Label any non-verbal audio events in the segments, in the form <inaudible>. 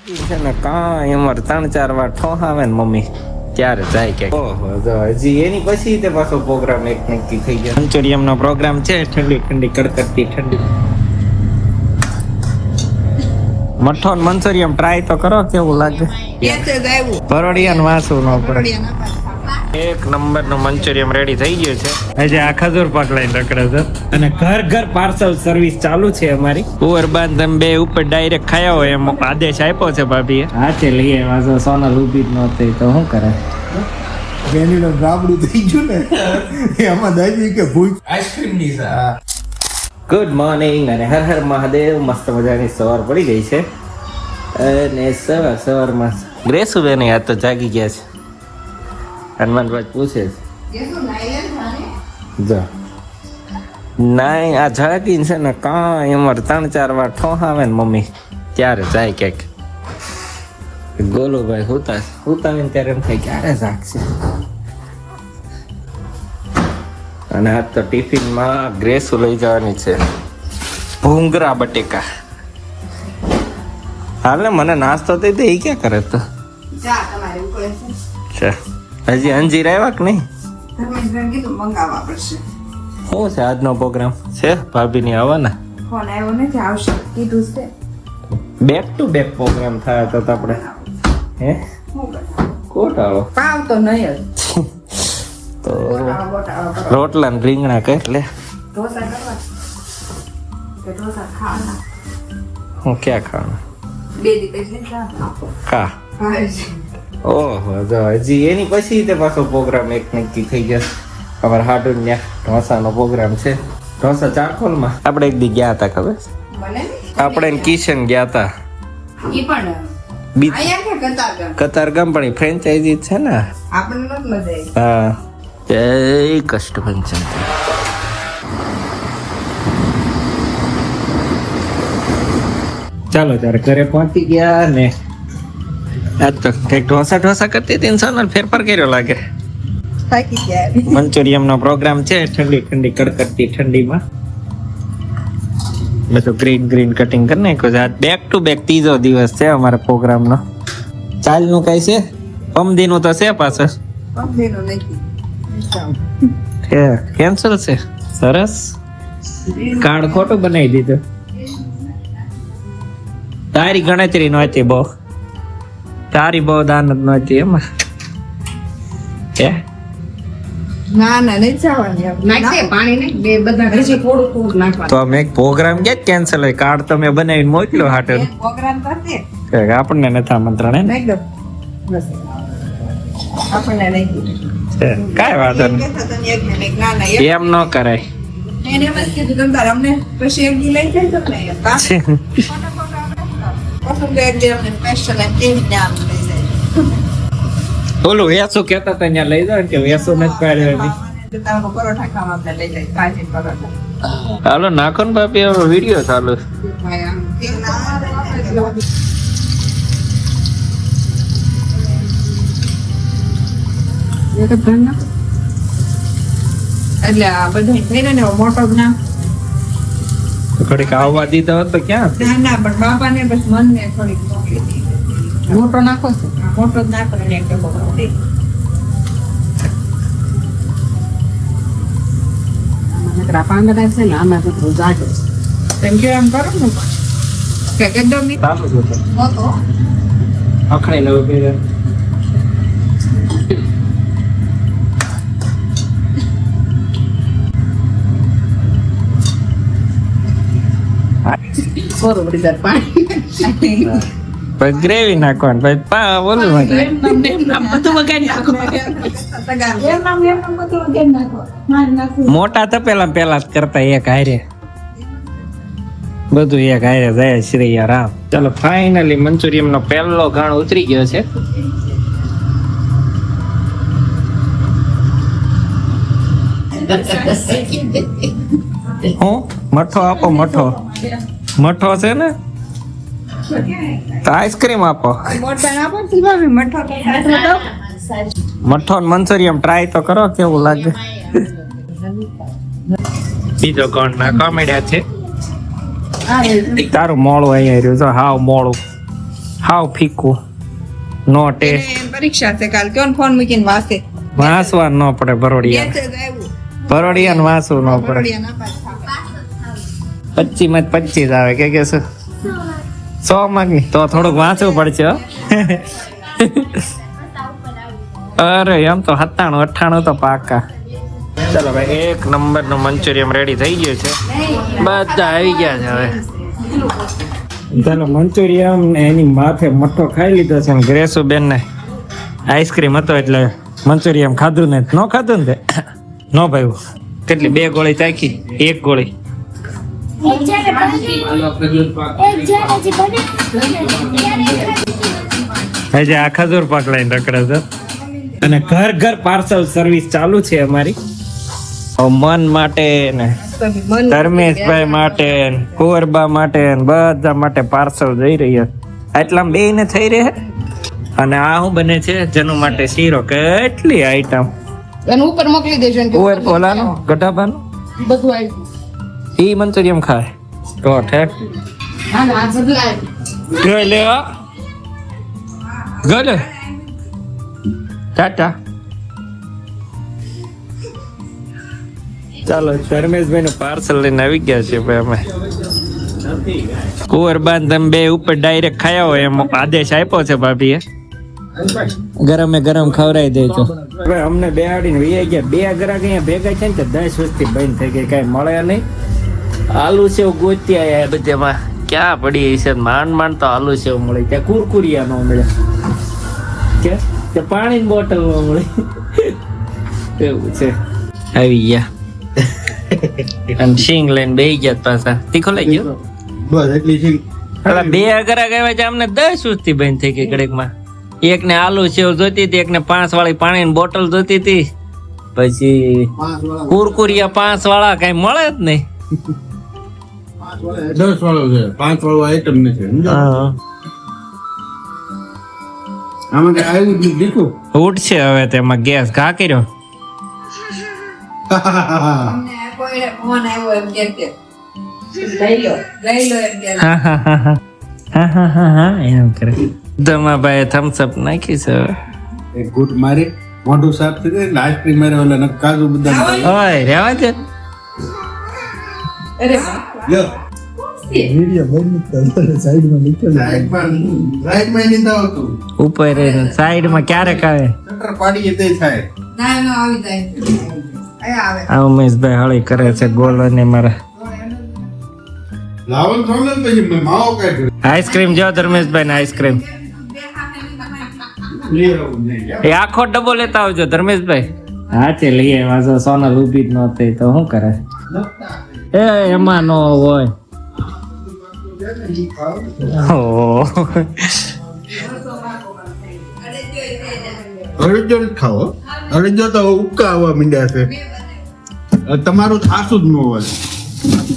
છે ને કાંઈ અમારે ત્રણ ચાર વાર ઠોહાવે ને મમ્મી ત્યારે જાય કે હજી એની પછી તે પાછો પ્રોગ્રામ એક નક્કી થઈ ગયો. મંચુરિયમ નો પ્રોગ્રામ છે ઠંડી ઠંડી કડકડતી ઠંડી. મઠો ને મંચુરિયમ ટ્રાય તો કરો કેવું લાગે? પરોડિયા ને વાસુ નો પડે. એક નંબરનું મંચુરિયમ રેડી થઈ ગયું છે. આજે આ ખજૂર પાક લઈને રખડે છે. અને ઘર ઘર પાર્સલ સર્વિસ ચાલુ છે અમારી. કુંવરબાન તમે બે ઉપર ડાયરેક્ટ ખાયા હોય એમ આદેશ આપ્યો છે ભાભીએ. હા છે લઈએ વાંધો સોનલ ઊભી જ નહોતી તો શું કરે? વેનીનું ગાબડું થઈ ગયું ને એમાં દાદી કે ભૂખ ગુડ મોર્નિંગ અને હર હર મહાદેવ મસ્ત મજાની સવાર પડી ગઈ છે. અને સવાર સવારમાં ગ્રેસુ બેન આ તો જાગી ગયા છે. હનુમાનભાઈ પૂછે છે. જો. નાઈ આ જાગીને છે ને કાંઈ અમારે ત્રણ ચાર વાર ઠોહાવે ને મમ્મી ત્યારે જાય ક્યાંક. ગોલુભાઈ હુતા હુતાવીને ત્યારે એમ થાય ક્યારે જાગશે. અને આ તો ટિફિનમાં ગ્રેસુ લઈ જવાની છે. ભૂંગરા બટેકા. હાલ ને મને નાસ્તો થઈ દે એ ક્યાં કરે તો? જા તમારે ઉકળે છે. છે હજી અંજીર આવ્યા કે નહીં? ધર્મેશભાઈ કીધું મંગાવવા પડશે. શું છે આજનો પ્રોગ્રામ છે? ભાભીની આવવાના ફોન આવ્યો નથી આવશે. કીધું છે. બેક ટુ બેક પ્રોગ્રામ થયા તો આપણે. હે? કોટાળો કોટ આવો પાવ તો નહીં જ. <laughs> તો રોટલા ને રીંગણા કે એટલે ઢોસા કરવા? કે ઢોસા ખાવાના? હું ક્યાં ખાવાનું? બે દિવસ છે ઓહો જો હજી એની પછી તે પાછો પ્રોગ્રામ એક નક્કી થઈ ગયો અમારે હાડું ત્યાં ઢોસાનો પ્રોગ્રામ છે. ઢોસા ચારખોલમાં. આપણે એક દી ગયા હતા ખબર. આપણે કિશન ગયા હતા. ઈ પણ કતારગામ પણ ફ્રેન્ચાઇઝી છે ને? આપણને મજા હા. જય કષ્ટભંજન ચાલો ત્યારે ઘરે પહોંચી ગયા ને આજ તો કંઈક ઢોસા ઢોસા કરતી હતી ને સોનલ ફેરફાર કર્યો લાગે. મંચુરિયમ નો પ્રોગ્રામ છે ઠંડી ઠંડી કડકડતી ઠંડીમાં. બધું ગ્રીન ગ્રીન કટિંગ કરી નાખ્યું છે. આજ બેક ટુ બેક ત્રીજો દિવસ છે અમારા પ્રોગ્રામ નો ચાલનું કઈ છે? પમદી નું તો છે પાછળ. નથી. કેન્સલ છે. સરસ. કાર્ડ ખોટું બનાવી દીધું. તારી ગણતરી નહોતી બહુ. તારી બહુ દાનત નહોતી એમાં. હે? ના ના નહીં જવાની નાખશે પાણી નહીં બે બધા હજી થોડું થોડું નાખવાનું. તો અમે એક પ્રોગ્રામ ક્યાં કેન્સલ હોય? કાર્ડ તમે બનાવીને મોકલ્યો હાટે. એક પ્રોગ્રામ કરશે આપણને નથી આમંત્રણ હે નહીં બસ. આપણને નહીં કાંઈ વાંધો નહીં. એમ ન કરાય. એને એમ કીધું તમ અમને પછી એક લઈ જાય તો <laughs> ઓલું વેસુ કહેતા હતા ત્યાં લઈ જાવ કે વેસુ નથી પાડ્યો પરોઠા ખાવા આપણે લઈ જાય કાચી પરોઠા હાલો, નાખો ને બાપી હવે વીડિયો ચાલુ. એટલે આ બધા થઈને ને મોટો જ નાખ. ઘડીક આવવા દીધા હોત તો ક્યાં ના ના પણ બાપાને બસ મનને થોડીક મોકલી દીધી. મોટો નાખો છે મોટો નાખો ને એક ડબ્બો મોટી. તેમ કે આમ કરો ને કે એકદમ મી- ચાલુ હતું. મોટો રહે. થોડું બધી જાય પાણી <laughs> પછી ગ્રેવી નાખવાનું પછી પા ઓલું નાખો. મોટા તો પેલા પેલા જ કરતા એક હારે. બધું એક હારે જાય શ્રી રામ. ચાલો ફાઇનલી મંચુરિયમ નો પહેલો ઘાણ ઉતરી ગયો છે. હું? મઠો આપો મઠો. મઠો છે ને? તો આઈસ્ક્રીમ આપો. મઠો મંચુરિયમ ટ્રાય તો કરો કેવું લાગે? બીજો કોણ ના કોમેડિયા છે. તારું મોડું અહીંયા રહ્યું છે હાવ મોડું હાવ ફીકું નો ટેસ્ટ પરીક્ષા છે કાલ કોણ ફોન મૂકીને વાસે. વાંસવા ન પડે ભરોડિયા. ભરોડિયા ને વાંસવું ન પડે. પચીસમાં પચીસ આવે કે કે શું સો માંગી તો થોડુંક વાંચવું પડશે અરે એમ તો સત્તાણું અઠ્ઠાણું તો પાકા. ચાલો ભાઈ એક નંબરનું મંચુરિયમ રેડી થઈ ગયું છે. બધા આવી ગયા છે હવે. ચાલો મંચુરિયમ ને એની માથે મઠો ખાઈ લીધો છે ને ગ્રેસુ બેન ને આઈસ્ક્રીમ હતો એટલે મંચુરિયમ ખાધું ને ન ખાધું ને તે? <coughs> નો ભાઈ કેટલી? બે ગોળી ચાખી એક ગોળી. હજી આ ખજૂર પાક લઈને રખડે છે. અને ઘર ઘર પાર્સલ સર્વિસ ચાલુ છે અમારી. હવે મન માટે ને ધર્મેશભાઈ માટે કુંવરબા માટે બધા માટે પાર્સલ જઈ રહ્યા આટલા બે ને થઈ રહે અને આ શું બને છે? જેનું માટે શીરો કેટલી આઈટમ અને ઉપર મોકલી દેજો ઓલાનું બધું આવ્યું ઈ મંચુરિયમ ખાય. ગોટ હે? ગયો લેવા ગયો ટાટા. ચાલો ધર્મેશભાઈ નું પાર્સલ લઈને આવી ગયા છે ભાઈ અમે. કુંવરબાન તમે બે ઉપર ડાયરેક્ટ ખાયા હોય એમ આદેશ આપ્યો છે ભાભીએ. ગરમે ગરમ ખવડાવી દેજો. હવે અમને બેહાડીને વૈયા ગયા. બે ગ્રાહક અહીંયા ભેગા છે ને તો દસ વસ્તી બંધ થઈ ગઈ. કઈ મળે નહીં. આલુ સેવ ગોતી આયા બધામાં. ક્યાં પડી છે માંડ માંડ તો આલુ સેવ મળે. ત્યાં કુરકુરિયા નો મળે. કે ત્યાં પાણીની બોટલ નો મળે. એવું છે. આવી ગયા. અને સિંગ લઈને બે ગયા પાછા. તીખો લઈ ગયો? બસ એટલી શીંગ. અલા બે અગરા ગયા છે. અમને દસ સુસ્તી બંધ થઈ ગઈ કડકમાં. એક ને આલુ સેવ જોતી હતી એક ને પાંચ વાળી પાણીની બોટલ જોતી હતી. પછી કુરકુરિયા પાંચ વાળા કઈ મળે જ નહીં. દસ વાળો છે પાંચ વાળો આઈટમ નથી આમાં કઈ આવ્યું જ દીકું? ઉઠશે હવે તેમાં ગેસ ઘા કર્યો. <laughs> ભાઈ થમ્સઅપ નાખી છે એક ગુટ મારી મોઢું સાફ થઈ જાય લાસ્ટ મારે ઓલા કાજુ બધા રેવા દે. અરે યો ઉપર સાઈડમાં ક્યારેક આવે? શટર પાડીએ તે થાય. ના ના આવી જાય. આવે. ઉમેશભાઈ હળી કરે છે ગોલ અને મારા. આઈસ્ક્રીમ જો ધર્મેશભાઈ ને આઈસ્ક્રીમ. એ આખો ડબો લેતા આવજો ધર્મેશભાઈ. હા તે લઈએ વાંધો સોનલ ઊભી જ ન તો શું કરે? એ એમાં નો હોય. અડજો જ અડજો તો ઉબકા આવવા માંડ્યા છે. તમારું થાસું જ ન હોય.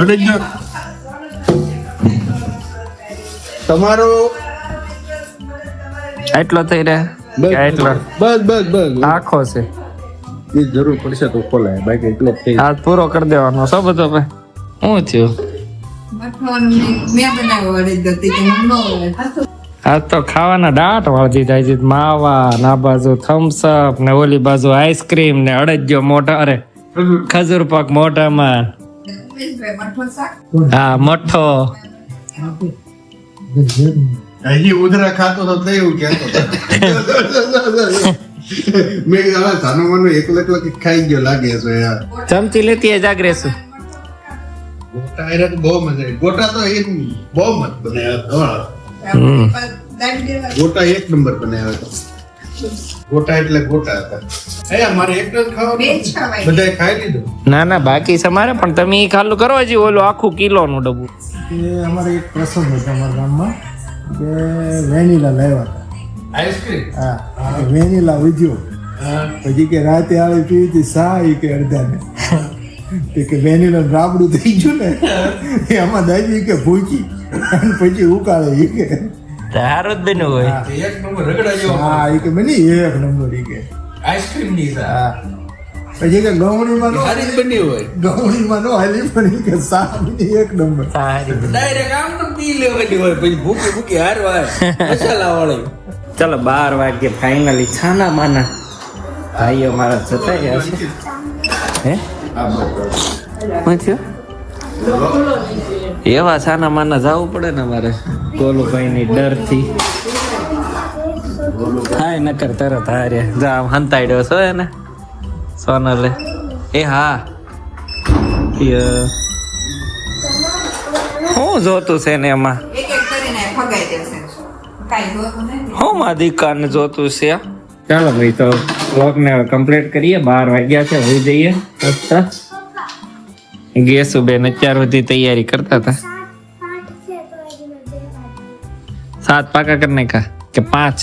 અડજો તમારો એટલો થઈ રહે? બસ એટલો? બસ બસ બસ. આખો છે. એ જરૂર પડશે તો ખોલાય. બાકી એટલો થઈ હાથ પૂરો કરી દેવાનો. સબ ભાઈ શું થયું? આ તો ખાવાના દાટ વાળતી જાય છે. માવા ના બાજુ થમ્સ અપ ને ઓલી બાજુ આઈસ્ક્રીમ ને અડજ્યો મોટા અરે ખજૂર પાક મોટામાં હા મઠો ખાતો તો થયું કેતો ચમચી લેતી જાગરે છું ગોટા તો બહુ મજા આવી. ગોટા તો એક બહુ મત બનાવ્યા ગોટા એક નંબર બનાવ્યા હતા. ગોટા એટલે ગોટા હતા. અમારે એક. બધાએ ખાઈ લીધું? ના ના બાકી છે મારે પણ તમે ઈ ખાલું કરો હજી ઓલું આખું કિલોનું ડબ્બું. એ અમારે એક પ્રસંગ હતો અમારા ગામમાં કે વેનીલા લાવ્યા હતા. આઈસ્ક્રીમ? હા વેનીલા ઉજ્યો પછી કે રાતે આવી પીવી હતી સા કે કે અડધાને. તે કે વેનીલા રાબડું થઈ ગયું ને એમાં દાદી કે ભૂકી અને પછી ઉકાળે એ કે. તારો જ બેનો હોય. એક નંબર રગડાયો હા એ કે બની એક નંબર એ કે. આઈસ્ક્રીમની હા. પછી કે ગૌણીમાં નો હારી બની હોય. ગૌણીમાં નો હાલી પણ કે સાબની એક નંબર. સારી. ડાયરેક્ટ આમ તો પી લેવાની હોય પછી ભૂકી ભૂકી હારવા મસાલા વાળી ચલો બાર વાગે ફાઇનલી છાના માના ભાઈઓ મારા જતા ગયા છે. હે? શું થયું? એવા સાના માના જવું પડે ને મારે ગોલુભાઈ ની ડરથી હાય નકર તરત હારે. જા આમ હંતાડ્યો છો એને? સોનલે. એ હા. ય. શું જોતું છે ને એમાં? એક એક કરીને ફગાઈ દેશે. કાંઈ જોતું નથી. હું માં દીકાને જોતું છે? ચાલો ભાઈ તો વ્લોગ ને કમ્પ્લીટ કરીએ. બાર વાગ્યા છે હોઈ જઈએ. મસ્ત. ગેસ બેન અત્યાર સુધી તૈયારી કરતા હતા. આઠ છે તો હજી મેં બે વાગી. સાત પાકા કરને કા કે પાંચ?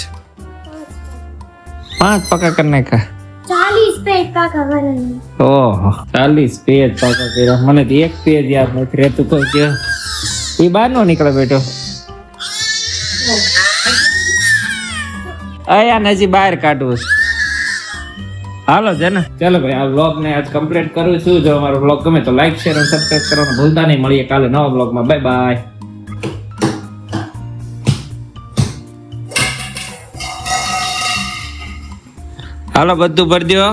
પાંચ પાકા કરને કા ચાલીસ પેજ પાકા ભરવાની ઓહો ચાલીસ પેજ પાકા કર્યા. મને તો એક પેજ યાદ નથી રહેતું કોઈ કે. એ બહાર નો નીકળે બેટો અયા હજી બહાર કાઢવું છે. હાલો છે ને ચાલો ભાઈ આ બ્લોગ ને આજ કમ્પ્લીટ કરું છું. જો અમારો બ્લોગ ગમે તો લાઈક શેર અને સબસ્ક્રાઈબ કરવાનું ભૂલતા નહીં. મળીએ કાલે નવા વ્લોગમાં બાય બાય હાલો બધું ભરી દો